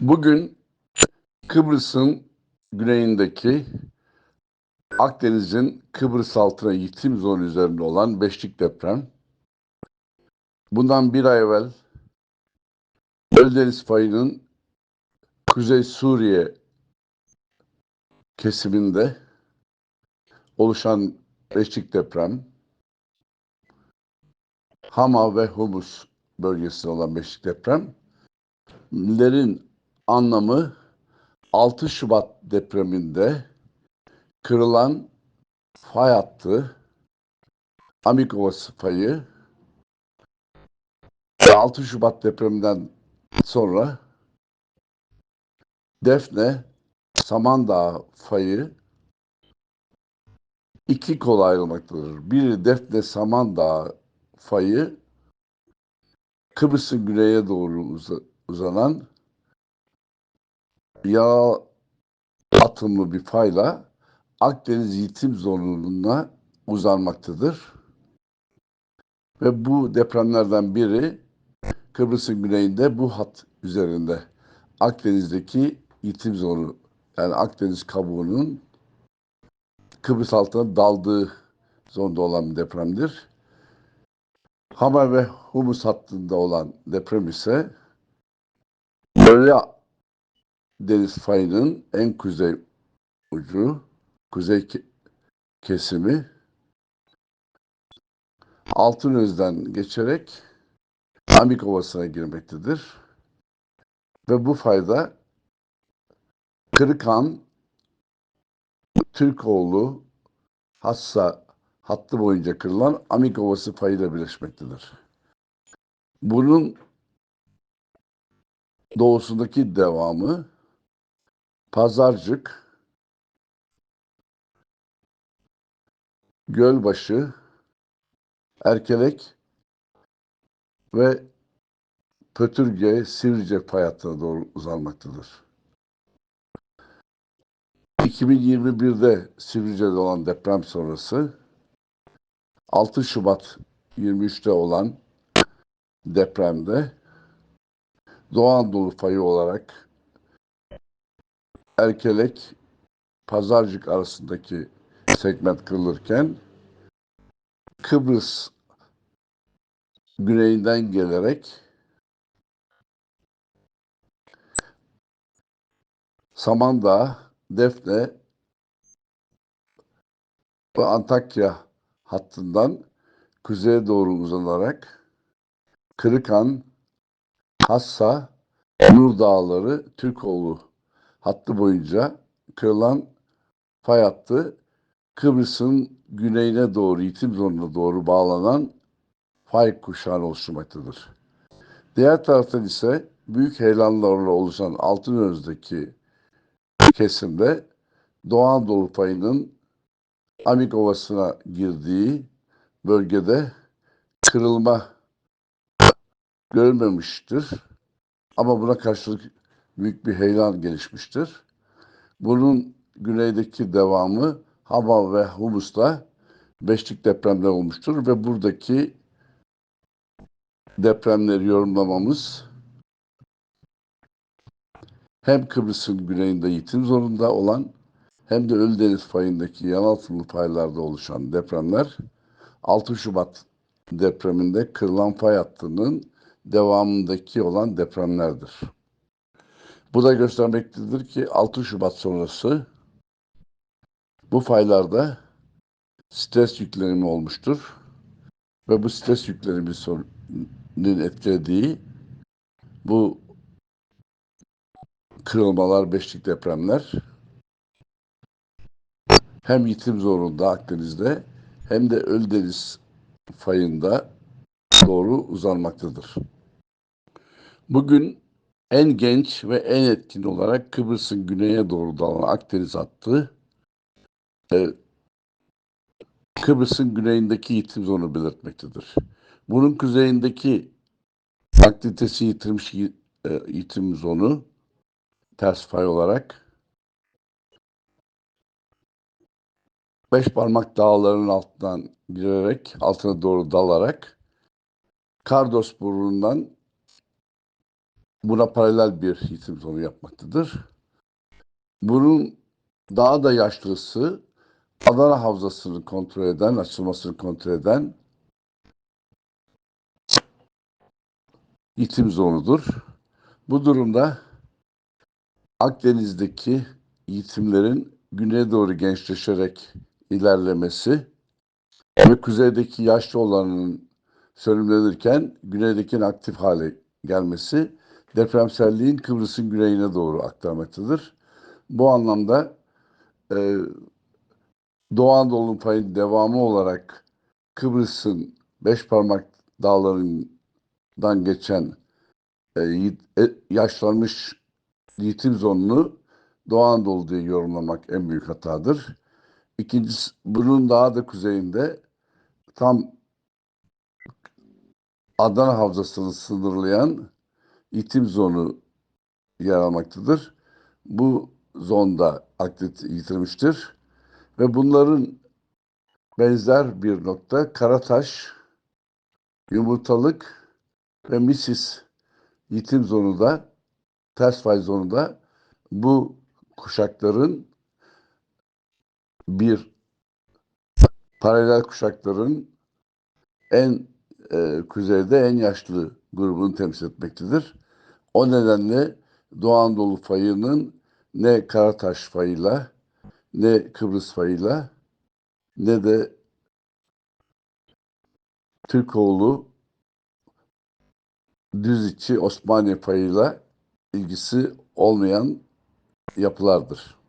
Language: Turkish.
Bugün Kıbrıs'ın güneyindeki Akdeniz'in Kıbrıs altına yitim zonu üzerinde olan beşlik deprem. Bundan bir ay evvel Ölüdeniz payının Kuzey Suriye kesiminde oluşan beşlik deprem, Hama ve Humus bölgesinde olan beşlik depremlerin anlamı 6 Şubat depreminde kırılan fay hattı, Amikovası fayı ve 6 Şubat depreminden sonra Defne Samandağ fayı iki kola ayrılmaktadır. Biri Defne Samandağ fayı Kıbrıs'ın güneye doğru uza- uzanan yağ atımlı bir fayla Akdeniz yitim zonuna uzanmaktadır. Ve bu depremlerden biri Kıbrıs'ın güneyinde bu hat üzerinde Akdeniz'deki yitim zonu yani Akdeniz kabuğunun Kıbrıs altına daldığı zonda olan bir depremdir. Hama ve Humus hattında olan deprem ise Ölü Deniz fayının en kuzey ucu, kuzey ke- kesimi Altınöz'den geçerek Amik Ovası'na girmektedir. Ve bu fayda Kırıkhan, Türkoğlu, Hassa hattı boyunca kırılan Amik Ovası fayıyla birleşmektedir. Bunun doğusundaki devamı Pazarcık, Gölbaşı, Erkelek ve Pötürge, Sivrice hattına doğru uzanmaktadır. 2021'de Sivrice'de olan deprem sonrası 6 Şubat 23'te olan depremde Doğu Anadolu fayı olarak Erkelek Pazarcık arasındaki segment kırılırken Kıbrıs güneyinden gelerek Samandağ, Defne ve Antakya hattından kuzeye doğru uzanarak Kırıkan, Hassa, Nur Dağları, Türkoğlu hattı boyunca kırılan fay hattı Kıbrıs'ın güneyine doğru, yitim zonuna doğru bağlanan fay kuşağını oluşturmaktadır. Diğer taraftan ise büyük heyelanlarla oluşan Altınöz'deki kesimde Doğu Anadolu payının Amik Ovası'na girdiği bölgede kırılma görülmemiştir. Ama buna karşılık büyük bir heyelan gelişmiştir. Bunun güneydeki devamı Hama ve Humus'ta beşlik depremler olmuştur ve buradaki depremleri yorumlamamız hem Kıbrıs'ın güneyinde yitim zorunda olan hem de Ölüdeniz fayındaki yanaltımlı faylarda oluşan depremler 6 Şubat depreminde kırılan fay hattının devamındaki olan depremlerdir. Bu da göstermektedir ki 6 Şubat sonrası bu faylarda stres yüklenimi olmuştur. Ve bu stres yüklenimi sorunun etkilediği bu kırılmalar, beşlik depremler hem yitim zorunda Akdeniz'de hem de Ölüdeniz fayında doğru uzanmaktadır. Bugün en genç ve en etkin olarak Kıbrıs'ın güneye doğru dalan Akdeniz hattı e, Kıbrıs'ın güneyindeki yitim zonu belirtmektedir. Bunun kuzeyindeki aktivitesi yitirmiş yi- e, yitim zonu ters fay olarak beş parmak dağlarının altından girerek altına doğru dalarak Kardos burnundan buna paralel bir yitim zonu yapmaktadır. Bunun daha da yaşlısı Adana Havzası'nı kontrol eden, açılmasını kontrol eden yitim zonudur. Bu durumda Akdeniz'deki yitimlerin güneye doğru gençleşerek ilerlemesi ve kuzeydeki yaşlı olanın sönümlenirken güneydekinin aktif hale gelmesi depremselliğin Kıbrıs'ın güneyine doğru aktarmaktadır. Bu anlamda e, Doğu Anadolu'nun payının devamı olarak Kıbrıs'ın beş parmak dağlarından geçen e, e, yaşlanmış yitim zonunu Doğu Anadolu diye yorumlamak en büyük hatadır. İkincisi bunun daha da kuzeyinde tam Adana Havzası'nı sınırlayan itim zonu yer almaktadır. Bu zonda aktif yitirmiştir. Ve bunların benzer bir nokta Karataş, Yumurtalık ve Misis yitim zonu da ters fay zonu da bu kuşakların bir paralel kuşakların en e, kuzeyde en yaşlı grubunu temsil etmektedir. O nedenle Doğu Anadolu fayının ne Karataş fayıyla ne Kıbrıs fayıyla ne de Türkoğlu düz içi Osmaniye fayıyla ilgisi olmayan yapılardır.